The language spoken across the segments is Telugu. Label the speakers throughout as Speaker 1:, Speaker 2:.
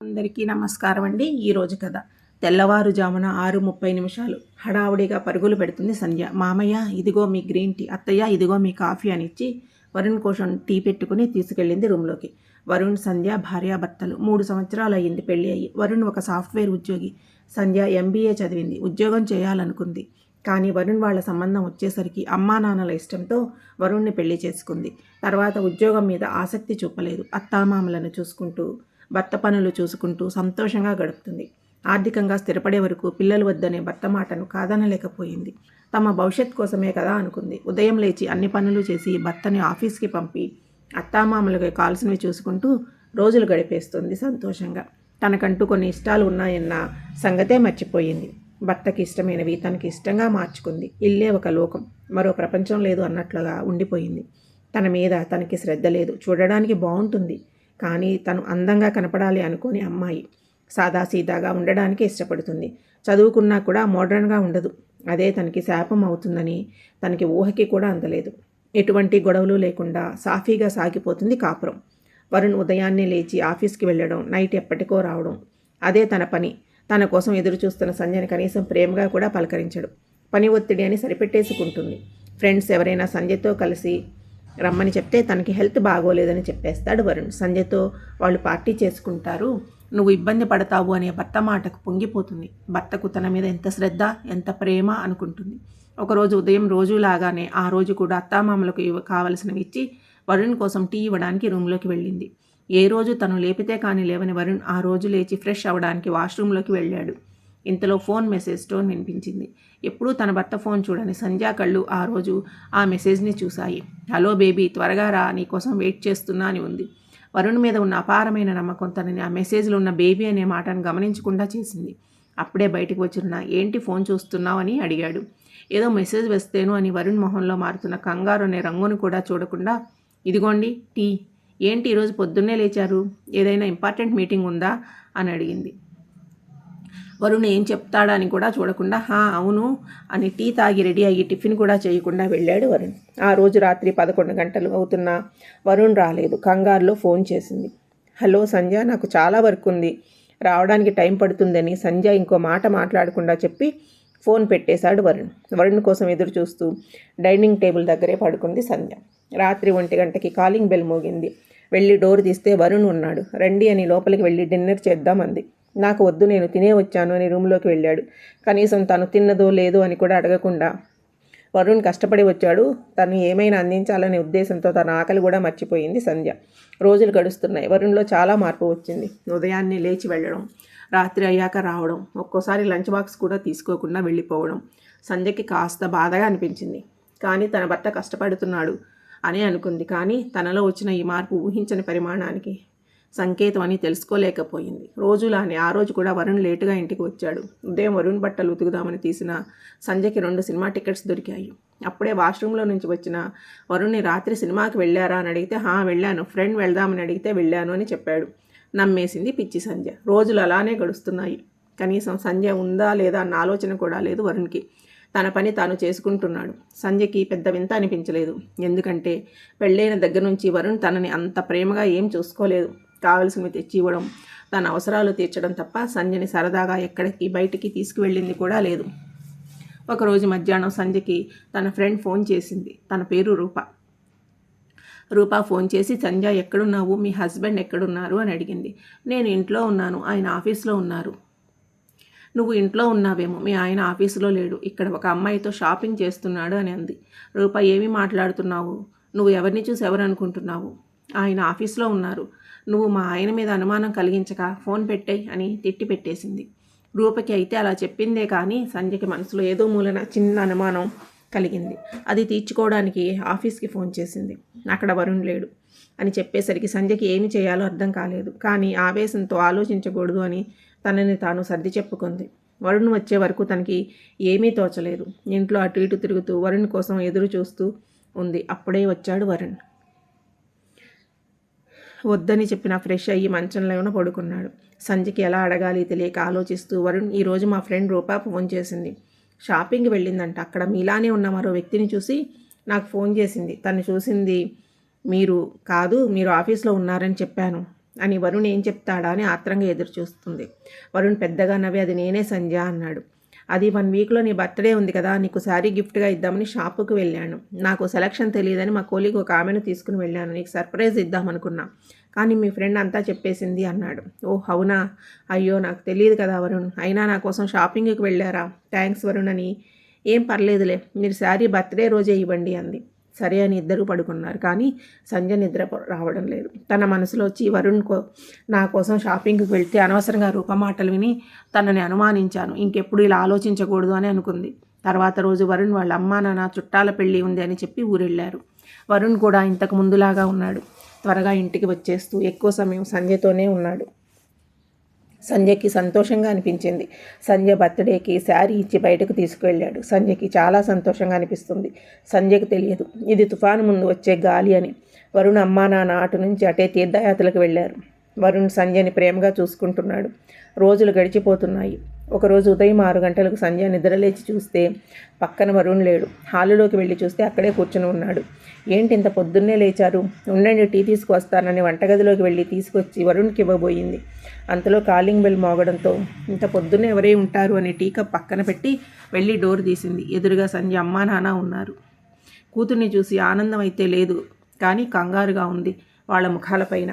Speaker 1: అందరికీ నమస్కారం అండి. ఈరోజు కథ. తెల్లవారుజామున ఆరు ముప్పై నిమిషాలు. హడావుడిగా పరుగులు పెడుతుంది సంధ్య. మామయ్య ఇదిగో మీ గ్రీన్ టీ. అత్తయ్య ఇదిగో మీ కాఫీ అని ఇచ్చి వరుణ్ కోసం టీ పెట్టుకుని తీసుకెళ్ళింది రూమ్లోకి వరుణ్ సంధ్య భార్యాభర్తలు మూడు సంవత్సరాలు అయ్యింది పెళ్ళి అయ్యి. వరుణ్ ఒక సాఫ్ట్వేర్ ఉద్యోగి. సంధ్య ఎంబీఏ చదివింది. ఉద్యోగం చేయాలనుకుంది. కానీ వరుణ్ వాళ్ళ సంబంధం వచ్చేసరికి అమ్మా నాన్నల ఇష్టంతో వరుణ్ణి పెళ్ళి చేసుకుంది. తర్వాత ఉద్యోగం మీద ఆసక్తి చూపలేదు. అత్తామామలను చూసుకుంటూ భర్త పనులు చూసుకుంటూ సంతోషంగా గడుపుతుంది. ఆర్థికంగా స్థిరపడే వరకు పిల్లలు వద్దనే భర్త మాటను కాదనలేకపోయింది. తమ భవిష్యత్ కోసమే కదా అనుకుంది. ఉదయం లేచి అన్ని పనులు చేసి భర్తని ఆఫీస్కి పంపి అత్తామామలకు కాల్సినవి చూసుకుంటూ రోజులు గడిపేస్తుంది సంతోషంగా. తనకంటూ కొన్ని ఇష్టాలు ఉన్నాయన్న సంగతే మర్చిపోయింది. భర్తకి ఇష్టమైనవి తనకి ఇష్టంగా మార్చుకుంది. ఇల్లే ఒక లోకం. మరో ప్రపంచం లేదు అన్నట్లుగా ఉండిపోయింది. తన మీద తనకి శ్రద్ధ లేదు. చూడడానికి బాగుంటుంది. కానీ తను అందంగా కనపడాలి అనుకునే అమ్మాయి. సాదాసీదాగా ఉండడానికి ఇష్టపడుతుంది. చదువుకున్నా కూడా మోడర్న్గా ఉండదు. అదే తనకి శాపం అవుతుందని తనకి ఊహకి కూడా అందలేదు. ఎటువంటి గొడవలు లేకుండా సాఫీగా సాగిపోతుంది కాపురం. వరుణ్ ఉదయాన్నే లేచి ఆఫీస్కి వెళ్ళడం నైట్ ఎప్పటికో రావడం. అదే తన పని. తన కోసం ఎదురు చూస్తున్న సంజయని కనీసం ప్రేమగా కూడా పలకరించడు. పని ఒత్తిడి అని సరిపెట్టేసుకుంటుంది. ఫ్రెండ్స్ ఎవరైనా సంజయ్తో కలిసి రమ్మని చెప్తే తనకి హెల్త్ బాగోలేదని చెప్పేస్తాడు వరుణ్. సంజయ్తో వాళ్ళు పార్టీ చేసుకుంటారు. నువ్వు ఇబ్బంది పడతావు అనే భర్త మాటకు పొంగిపోతుంది. భర్తకు తన మీద ఎంత శ్రద్ధ ఎంత ప్రేమ అనుకుంటుంది. ఒకరోజు ఉదయం రోజులాగానే ఆ రోజు కూడా అత్తామామలకు ఇవ్వ కావలసినవి ఇచ్చి వరుణ్ కోసం టీ ఇవ్వడానికి రూమ్లోకి వెళ్ళింది. ఏ రోజు తను లేపితే కానీ లేవని వరుణ్ ఆ రోజు లేచి ఫ్రెష్ అవ్వడానికి వాష్రూమ్లోకి వెళ్ళాడు. ఇంతలో ఫోన్ మెసేజ్ టోన్ వినిపించింది. ఎప్పుడూ తన భర్త ఫోన్ చూడని సంధ్యా కళ్ళు ఆ రోజు ఆ మెసేజ్ని చూశాయి. హలో బేబీ త్వరగా రా నీకోసం వెయిట్ చేస్తున్నా అని ఉంది. వరుణ్ మీద ఉన్న అపారమైన నమ్మకం తనని ఆ మెసేజ్లో ఉన్న బేబీ అనే మాటను గమనించకుండా చేసింది. అప్పుడే బయటకు వచ్చిన ఏంటి ఫోన్ చూస్తున్నావు అని అడిగాడు. ఏదో మెసేజ్ వేస్తేను అని వరుణ్ మొహంలో మారుతున్న కంగారు అనే రంగును కూడా చూడకుండా ఇదిగోండి టీ. ఏంటి ఈరోజు పొద్దున్నే లేచారు? ఏదైనా ఇంపార్టెంట్ మీటింగ్ ఉందా? అని అడిగింది. వరుణ్ ఏం చెప్తాడా అని కూడా చూడకుండా హా అవును అని టీ తాగి రెడీ అయ్యి టిఫిన్ కూడా చేయకుండా వెళ్ళాడు వరుణ్. ఆ రోజు రాత్రి పదకొండు గంటలు అవుతున్నా వరుణ్ రాలేదు. కంగారులో ఫోన్ చేసింది. హలో సంధ్య నాకు చాలా వర్క్ ఉంది. రావడానికి టైం పడుతుందని సంధ్య ఇంకో మాట మాట్లాడకుండా చెప్పి ఫోన్ పెట్టేశాడు వరుణ్. వరుణ్ కోసం ఎదురు చూస్తూ డైనింగ్ టేబుల్ దగ్గరే పడుకుంది సంధ్య. రాత్రి ఒంటి గంటకి కాలింగ్ బెల్ మోగింది. వెళ్ళి డోర్ తీస్తే వరుణ్ ఉన్నాడు. రండి అని లోపలికి వెళ్ళి డిన్నర్ చేద్దామంది నాకు వద్దు నేను తినే వచ్చాను అని రూమ్లోకి వెళ్ళాడు. కనీసం తను తిన్నదో లేదో అని కూడా అడగకుండా వరుణ్ కష్టపడి వచ్చాడు. తను ఏమైనా అందించాలనే ఉద్దేశంతో తన ఆకలి కూడా మర్చిపోయింది సంధ్య. రోజులు గడుస్తున్నాయి. వరుణ్లో చాలా మార్పు వచ్చింది. ఉదయాన్నే లేచి వెళ్ళడం రాత్రి అయ్యాక రావడం ఒక్కోసారి లంచ్ బాక్స్ కూడా తీసుకోకుండా వెళ్ళిపోవడం సంధ్యకి కాస్త బాధగా అనిపించింది. కానీ తన భర్త కష్టపడుతున్నాడు అని అనుకుంది. కానీ తనలో వచ్చిన ఈ మార్పు ఊహించని పరిమాణానికి సంకేతం అని తెలుసుకోలేకపోయింది. రోజులానే ఆ రోజు కూడా వరుణ్ లేటుగా ఇంటికి వచ్చాడు. ఉదయం వరుణ్ బట్టలు ఉతుకుదామని తీసిన సంజయ్కి రెండు సినిమా టికెట్స్ దొరికాయి. అప్పుడే వాష్రూమ్లో నుంచి వచ్చిన వరుణ్ని రాత్రి సినిమాకి వెళ్ళారా అని అడిగితే హా వెళ్ళాను. ఫ్రెండ్ వెళ్దామని అడిగితే వెళ్ళాను అని చెప్పాడు. నమ్మేసింది పిచ్చి సంధ్య. రోజులు అలానే గడుస్తున్నాయి. కనీసం సంధ్య ఉందా లేదా అన్న ఆలోచన కూడా లేదు వరుణ్కి. తన పని తాను చేసుకుంటున్నాడు. సంధ్యకి పెద్ద వింత అనిపించలేదు. ఎందుకంటే పెళ్ళైన దగ్గర నుంచి వరుణ్ తనని అంత ప్రేమగా ఏం చూసుకోలేదు. కావలసినవి తెచ్చి ఇవ్వడం తన అవసరాలు తీర్చడం తప్ప సంజయని సరదాగా ఎక్కడికి బయటికి తీసుకువెళ్ళింది కూడా లేదు. ఒకరోజు మధ్యాహ్నం సంజయ్కి తన ఫ్రెండ్ ఫోన్ చేసింది. తన పేరు రూప. రూప ఫోన్ చేసి సంజయ్ ఎక్కడున్నావు? మీ హస్బెండ్ ఎక్కడున్నారు? అని అడిగింది. నేను ఇంట్లో ఉన్నాను. ఆయన ఆఫీస్లో ఉన్నారు. నువ్వు ఇంట్లో ఉన్నావేమో. మీ ఆయన ఆఫీసులో లేడు. ఇక్కడ ఒక అమ్మాయితో షాపింగ్ చేస్తున్నాడు అని అంది. రూప ఏమి మాట్లాడుతున్నావు? నువ్వు ఎవరిని చూసి ఎవరు అనుకుంటున్నావు ఆయన ఆఫీస్లో ఉన్నారు. నువ్వు మా ఆయన మీద అనుమానం కలిగించక ఫోన్ పెట్టాయి అని తిట్టి పెట్టేసింది. రూపకి అయితే అలా చెప్పిందే కానీ సంధ్యకి మనసులో ఏదో మూలన చిన్న అనుమానం కలిగింది. అది తీర్చుకోవడానికి ఆఫీస్కి ఫోన్ చేసింది. అక్కడ వరుణ్ లేడు అని చెప్పేసరికి సంధ్యకి ఏమి చేయాలో అర్థం కాలేదు. కానీ ఆవేశంతో ఆలోచించకూడదు అని తనని తాను సర్ది చెప్పుకుంది. వరుణ్ వచ్చే వరకు తనకి ఏమీ తోచలేదు. ఇంట్లో అటు ఇటు తిరుగుతూ వరుణ్ కోసం ఎదురు చూస్తూ ఉంది. అప్పుడే వచ్చాడు వరుణ్. వద్దని చెప్పిన ఫ్రెష్ అయ్యి మంచంలోనే పడుకున్నాడు. సంజయ్కి ఎలా అడగాలి తెలియక ఆలోచిస్తూ వరుణ్ ఈరోజు మా ఫ్రెండ్ రూపా ఫోన్ చేసింది. షాపింగ్ వెళ్ళిందంట. అక్కడ మీలానే ఉన్న మరో వ్యక్తిని చూసి నాకు ఫోన్ చేసింది. తను చూసింది మీరు కాదు మీరు ఆఫీస్లో ఉన్నారని చెప్పాను అని వరుణ్ ఏం చెప్తాడా అని ఆత్రంగా ఎదురు చూస్తుంది వరుణ్ పెద్దగా నవ్వి అది నేనే సంధ్య అన్నాడు. అది వన్ వీక్లో నీ బర్త్డే ఉంది కదా నీకు శారీ గిఫ్ట్గా ఇద్దామని షాపుకి వెళ్ళాను. నాకు సెలక్షన్ తెలియదని మా కోలీకి ఒక ఆమెను తీసుకుని వెళ్ళాను. నీకు సర్ప్రైజ్ ఇద్దామనుకున్నా కానీ మీ ఫ్రెండ్ అంతా చెప్పేసింది అన్నాడు. ఓ అవునా? అయ్యో నాకు తెలియదు కదా వరుణ్. అయినా నా కోసం షాపింగ్కి వెళ్ళారా? థ్యాంక్స్ వరుణ్ అని. ఏం పర్లేదులే మీరు శారీ బర్త్డే రోజే ఇవ్వండి అంది. సరే అని ఇద్దరు పడుకున్నారు. కానీ సంజయ్ నిద్ర రావడం లేదు. తన మనసులో వచ్చి వరుణ్ కో నా కోసం షాపింగ్కి వెళ్తే అనవసరంగా రూపమాటలు విని తనని అనుమానించాను. ఇంకెప్పుడు ఇలా ఆలోచించకూడదు అని అనుకుంది. తర్వాత రోజు వరుణ్ వాళ్ళ అమ్మా నాన్న చుట్టాల పెళ్ళి ఉంది అని చెప్పి ఊరెళ్ళారు. వరుణ్ కూడా ఇంతకు ముందులాగా ఉన్నాడు. త్వరగా ఇంటికి వచ్చేస్తూ ఎక్కువ సమయం సంజయ్తోనే ఉన్నాడు. సంజయ్కి సంతోషంగా అనిపించింది. సంజయ్ బర్త్డేకి శారీ ఇచ్చి బయటకు తీసుకువెళ్ళాడు. సంజయ్కి చాలా సంతోషంగా అనిపిస్తుంది. సంజయ్కి తెలియదు. ఇది తుఫాను ముందు వచ్చే గాలి అని. వరుణ్ అమ్మా నాన్న అటు నుంచి అటే తీర్థయాత్రలకు వెళ్ళారు. వరుణ్ సంజయ్ని ప్రేమగా చూసుకుంటున్నాడు. రోజులు గడిచిపోతున్నాయి. ఒకరోజు ఉదయం ఆరు గంటలకు సంధ్య నిద్రలేచి చూస్తే పక్కన వరుణ్ లేడు. హాలులోకి వెళ్ళి చూస్తే అక్కడే కూర్చుని ఉన్నాడు. ఏంటి ఇంత పొద్దున్నే లేచారు? ఉండండి టీ తీసుకువస్తానని వంటగదిలోకి వెళ్ళి తీసుకొచ్చి వరుణ్కి ఇవ్వబోయింది. అంతలో కాలింగ్ బెల్ మోగడంతో ఇంత పొద్దున్నే ఎవరే ఉంటారు అని టీ కప్ పక్కన పెట్టి వెళ్ళి డోర్ తీసింది. ఎదురుగా సంధ్య అమ్మా నాన్న ఉన్నారు. కూతుర్ని చూసి ఆనందం అయితే లేదు కానీ కంగారుగా ఉంది వాళ్ళ ముఖాలపైన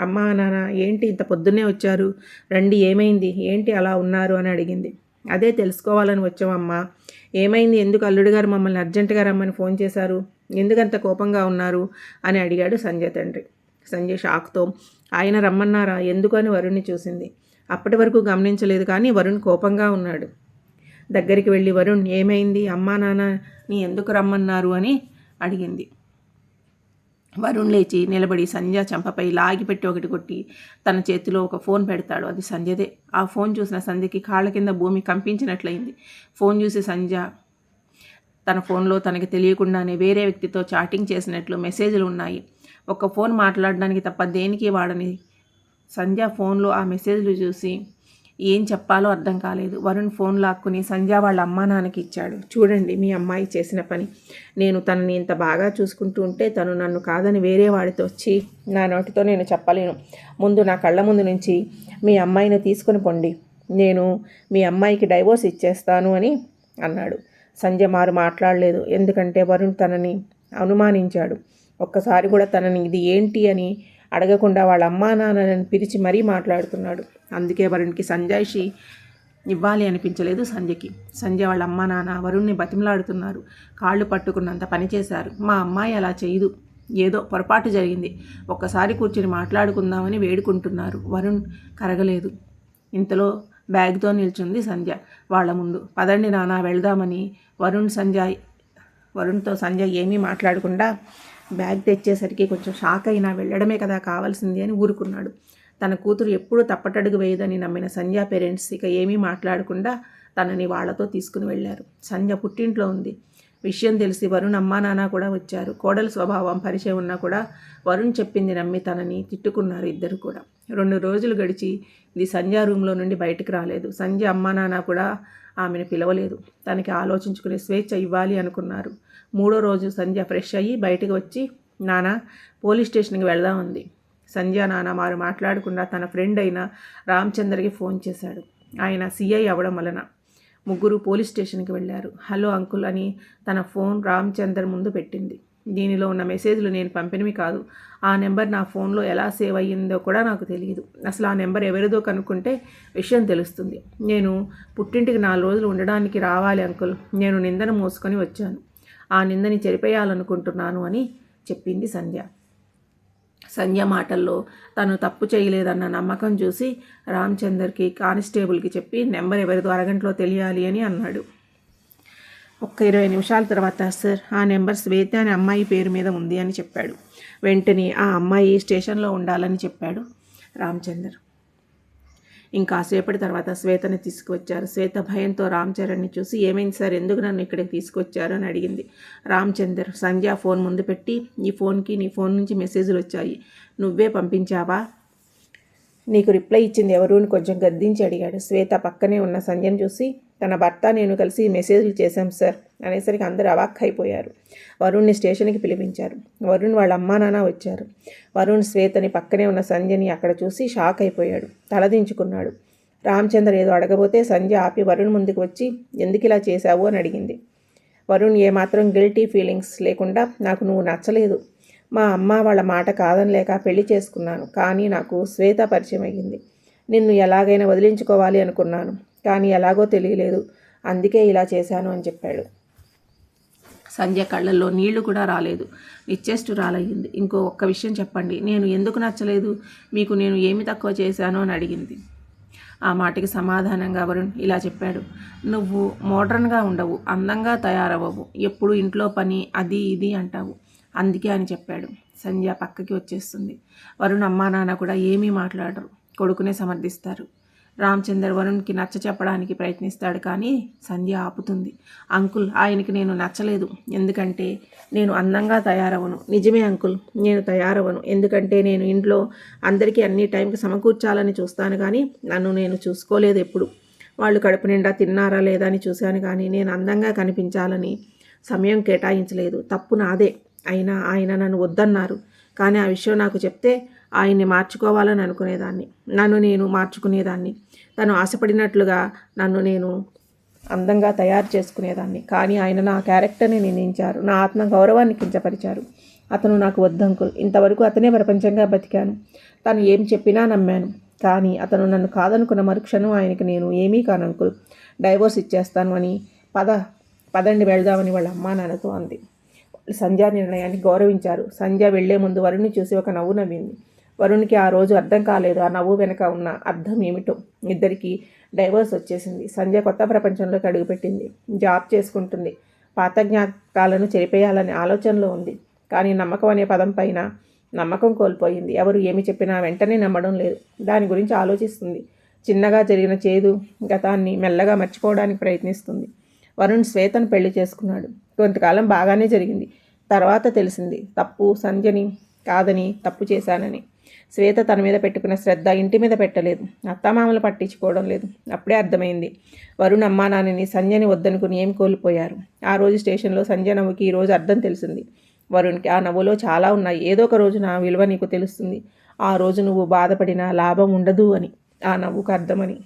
Speaker 1: అమ్మా నాన్న ఏంటి ఇంత పొద్దున్నే వచ్చారు? రండి ఏమైంది? ఏంటి అలా ఉన్నారు? అని అడిగింది. అదే తెలుసుకోవాలని వచ్చామమ్మా ఏమైంది? ఎందుకు అల్లుడు గారు మమ్మల్ని అర్జెంటుగా రమ్మని ఫోన్ చేశారు? ఎందుకంత కోపంగా ఉన్నారు? అని అడిగాడు సంజయ్ తండ్రి. సంజయ్ షాక్తో ఆయన రమ్మన్నారా? ఎందుకు? అని వరుణ్ణి చూసింది. అప్పటి వరకు గమనించలేదు కానీ వరుణ్ కోపంగా ఉన్నాడు. దగ్గరికి వెళ్ళి వరుణ్ ఏమైంది? అమ్మా నాన్న నీ ఎందుకు రమ్మన్నారు? అని అడిగింది. వరుణ్ లేచి నిలబడి సంధ్య చెంపపై లాగిపెట్టి ఒకటి కొట్టి తన చేతిలో ఒక ఫోన్ పెడతాడు. అది సంధ్యదే. ఆ ఫోన్ చూసిన సంధ్యకి కాళ్ళ కింద భూమి కంపించినట్లయింది. ఫోన్ చూసి సంధ్య తన ఫోన్లో తనకి తెలియకుండానే వేరే వ్యక్తితో చాటింగ్ చేసినట్లు మెసేజ్లు ఉన్నాయి. ఒక ఫోన్ మాట్లాడడానికి తప్ప దేనికి వాడని సంధ్య ఫోన్లో ఆ మెసేజ్లు చూసి ఏం చెప్పాలో అర్థం కాలేదు. వరుణ్ ఫోన్ లాక్కుని సంధ్య వాళ్ళ అమ్మా నాన్నకి ఇచ్చాడు. చూడండి మీ అమ్మాయి చేసిన పని. నేను తనని ఇంత బాగా చూసుకుంటూ ఉంటే తను నన్ను కాదని వేరే వాడితో వచ్చి నా నోటితో నేను చెప్పలేను. ముందు నా కళ్ళ ముందు నుంచి మీ అమ్మాయిని తీసుకుని పొండి. నేను మీ అమ్మాయికి డైవోర్స్ ఇచ్చేస్తాను అని అన్నాడు. సంజయ్ మారు మాట్లాడలేదు. ఎందుకంటే వరుణ్ తనని అనుమానించాడు. ఒక్కసారి కూడా తనని ఇది ఏంటి అని అడగకుండా వాళ్ళ అమ్మా నాన్నలను పిలిచి మరీ మాట్లాడుతున్నాడు. అందుకే వరుణ్కి సంజాయిషి ఇవ్వాలి అనిపించలేదు సంధ్యకి. సంధ్య వాళ్ళ అమ్మా నాన్న వరుణ్ణి బతిమలాడుతున్నారు. కాళ్ళు పట్టుకున్నంత పని చేశారు. మా అమ్మాయి అలా చేయదు. ఏదో పొరపాటు జరిగింది. ఒక్కసారి కూర్చుని మాట్లాడుకుందామని వేడుకుంటున్నారు. వరుణ్ కరగలేదు. ఇంతలో బ్యాగ్తో నిల్చుంది సంధ్య. వాళ్ళ ముందు పదండి నాన్న వెళ్దామని వరుణ్ సంజయ్ వరుణ్తో సంజయ్ ఏమీ మాట్లాడకుండా బ్యాగ్ తెచ్చేసరికి కొంచెం షాక్ అయినా వెళ్ళడమే కదా కావాల్సింది అని ఊరుకున్నాడు. తన కూతురు ఎప్పుడూ తప్పటడుగు వేయదని నమ్మిన సంధ్య పేరెంట్స్ ఇక ఏమీ మాట్లాడకుండా తనని వాళ్ళతో తీసుకుని వెళ్ళారు. సంధ్య పుట్టింట్లో ఉంది. విషయం తెలిసి వరుణ్ అమ్మా నాన్న కూడా వచ్చారు. కోడల స్వభావం పరిచయం ఉన్నా కూడా వరుణ్ చెప్పింది నమ్మి తనని తిట్టుకున్నారు ఇద్దరు కూడా. రెండు రోజులు గడిచి ఇది సంధ్య రూమ్లో నుండి బయటకు రాలేదు. సంధ్య అమ్మా నాన్న కూడా ఆమెను పిలవలేదు. తనకి ఆలోచించుకునే స్వేచ్ఛ ఇవ్వాలి అనుకున్నారు. మూడో రోజు సంధ్య ఫ్రెష్ అయ్యి బయటకు వచ్చి నాన్న పోలీస్ స్టేషన్కి వెళ్దామంది. సంధ్య నాన్న వారు మాట్లాడకుండా తన ఫ్రెండ్ అయిన రామచంద్రకి ఫోన్ చేశాడు. ఆయన సిఐ అవ్వడం వలన ముగ్గురు పోలీస్ స్టేషన్కి వెళ్ళారు. హలో అంకుల్ అని తన ఫోన్ రామచందర్ ముందు పెట్టింది. దీనిలో ఉన్న మెసేజ్లు నేను పంపినవి కాదు. ఆ నెంబర్ నా ఫోన్లో ఎలా సేవ్ అయ్యిందో కూడా నాకు తెలియదు అసలు ఆ నెంబర్ ఎవరిదో కనుక్కుంటే విషయం తెలుస్తుంది. నేను పుట్టింటికి నాలుగు రోజులు ఉండడానికి రావాలి అంకుల్. నేను నిందన మోసుకొని వచ్చాను. ఆ నిందని చెరిపేయాలనుకుంటున్నాను అని చెప్పింది సంధ్య. సంధ్య మాటల్లో తను తప్పు చేయలేదన్న నమ్మకం చూసి రామచందర్కి కానిస్టేబుల్కి చెప్పి నెంబర్ ఎవరిదో అరగంటలో తెలియాలి అని అన్నాడు. ఒక్క ఇరవై నిమిషాల తర్వాత సార్ ఆ నెంబర్ శ్వేత అనే అమ్మాయి పేరు మీద ఉంది అని చెప్పాడు. వెంటనే ఆ అమ్మాయి స్టేషన్లో ఉండాలని చెప్పాడు రామచందర్. ఇంకాసేపటి తర్వాత శ్వేతని తీసుకువచ్చారు. శ్వేత భయంతో రామ్ చరణ్ని చూసి ఏమైంది సార్? ఎందుకు నన్ను ఇక్కడికి తీసుకొచ్చారు? అని అడిగింది. రామచందర్ సంధ్య ఫోన్ ముందు పెట్టి ఈ ఫోన్కి నీ ఫోన్ నుంచి మెసేజ్లు వచ్చాయి. నువ్వే పంపించావా? నీకు రిప్లై ఇచ్చింది ఎవరు? అని కొంచెం గద్దించి అడిగాడు. శ్వేత పక్కనే ఉన్న సంధ్యను చూసి తన భర్త నేను కలిసి మెసేజ్లు చేశాం సార్. అనేసరికి అందరూ అవాక్ అయిపోయారు. వరుణ్ని స్టేషన్కి పిలిపించారు. వరుణ్ వాళ్ళ అమ్మా నాన్న వచ్చారు. వరుణ్ శ్వేతని పక్కనే ఉన్న సంజయ్ని అక్కడ చూసి షాక్ అయిపోయాడు. తలదించుకున్నాడు. రామచంద్ర ఏదో అడగబోతే సంజయ్ ఆపి వరుణ్ ముందుకు వచ్చి ఎందుకు ఇలా చేశావు? అని అడిగింది. వరుణ్ ఏమాత్రం గిల్టీ ఫీలింగ్స్ లేకుండా నాకు నువ్వు నచ్చలేదు. మా అమ్మ వాళ్ళ మాట కాదనలేక పెళ్ళి చేసుకున్నాను. కానీ నాకు శ్వేత పరిచయం అయ్యింది. నిన్ను ఎలాగైనా వదిలించుకోవాలి అనుకున్నాను కానీ ఎలాగో తెలియలేదు. అందుకే ఇలా చేశాను అని చెప్పాడు. సంధ్య కళ్ళల్లో నీళ్ళు కూడా రాలేదు. నిశ్చేష్టురాలయ్యింది ఇంకో ఒక్క విషయం చెప్పండి. నేను ఎందుకు నచ్చలేదు? మీకు నేను ఏమి తక్కువ చేశాను అని అడిగింది. ఆ మాటకి సమాధానంగా వరుణ్ ఇలా చెప్పాడు. నువ్వు మోడ్రన్గా ఉండవు అందంగా తయారవ్వవు. ఎప్పుడు ఇంట్లో పని అది ఇది అంటావు. అందుకే అని చెప్పాడు. సంధ్య పక్కకి వచ్చేస్తుంది. వరుణ్ అమ్మా నాన్న కూడా ఏమీ మాట్లాడరు. కొడుకునే సమర్థిస్తారు. రామచందర్ వరుణ్కి నచ్చ చెప్పడానికి ప్రయత్నిస్తాడు కానీ సంధ్య ఆపుతుంది. అంకుల్ ఆయనకి నేను నచ్చలేదు. ఎందుకంటే నేను అందంగా తయారవను నిజమే అంకుల్ నేను తయారవను ఎందుకంటే నేను ఇంట్లో అందరికీ అన్ని టైంకి సమకూర్చాలని చూస్తాను కానీ నన్ను నేను చూసుకోలేదు ఎప్పుడు. వాళ్ళు కడుపు నిండా తిన్నారా లేదా అని చూశాను కానీ నేను అందంగా కనిపించాలని సమయం కేటాయించలేదు. తప్పు నాదే. అయినా ఆయన నన్ను వద్దన్నారు. కానీ ఆ విషయం నాకు చెప్తే ఆయన్ని మార్చుకోవాలని అనుకునేదాన్ని. నన్ను నేను మార్చుకునేదాన్ని. తను ఆశపడినట్లుగా నన్ను నేను అందంగా తయారు చేసుకునేదాన్ని. కానీ ఆయన నా క్యారెక్టర్ని నిర్ణయించారు. నా ఆత్మ గౌరవాన్ని కించపరిచారు. అతను నాకు వద్దంకుల్. ఇంతవరకు అతనే ప్రపంచంగా బతికాను. తను ఏం చెప్పినా నమ్మాను. కానీ అతను నన్ను కాదనుకున్న మరుక్షణం ఆయనకి నేను ఏమీ కానంకుల్ డైవోర్స్ ఇచ్చేస్తాను అని పద పదండి వెళ్దామని వాళ్ళ అమ్మా నాన్నతో అంది. సంధ్య నిర్ణయాన్ని గౌరవించారు. సంధ్య వెళ్ళే ముందు వరుణ్ణి చూసి ఒక నవ్వు నవ్వింది. వరుణ్కి ఆ రోజు అర్థం కాలేదు. ఆ నవ్వు వెనుక ఉన్న అర్థం ఏమిటో ఇద్దరికి డైవర్స్ వచ్చేసింది. సంధ్య కొత్త ప్రపంచంలోకి అడుగుపెట్టింది. జాబ్ చేసుకుంటుంది. పాత జ్ఞాపకాలను చెరిపేయాలనే ఆలోచనలో ఉంది. కానీ నమ్మకం అనే పదం పైన నమ్మకం కోల్పోయింది. ఎవరు ఏమి చెప్పినా వెంటనే నమ్మడం లేదు. దాని గురించి ఆలోచిస్తుంది. చిన్నగా జరిగిన చేదు గతాన్ని మెల్లగా మర్చిపోవడానికి ప్రయత్నిస్తుంది. వరుణ్ శ్వేతను పెళ్ళి చేసుకున్నాడు. కొంతకాలం బాగానే జరిగింది. తర్వాత తెలిసింది తప్పు సంజని కాదని తప్పు చేశానని. శ్వేత తన మీద పెట్టుకున్న శ్రద్ధ ఇంటి మీద పెట్టలేదు. అత్తామామలు పట్టించుకోవడం లేదు. అప్పుడే అర్థమైంది. వరుణ్ అమ్మా నాన్నని సంజయని వద్దనుకుని ఏం కోల్పోయారు? ఆ రోజు స్టేషన్లో సంజయ్ నవ్వుకి ఈరోజు అర్థం తెలిసింది. వరుణ్కి ఆ నవ్వులో చాలా ఉన్నాయి. ఏదో ఒక రోజు నా విలువ నీకు తెలుస్తుంది. ఆ రోజు నువ్వు బాధపడినా లాభం ఉండదు అని. ఆ నవ్వుకు అర్థమని.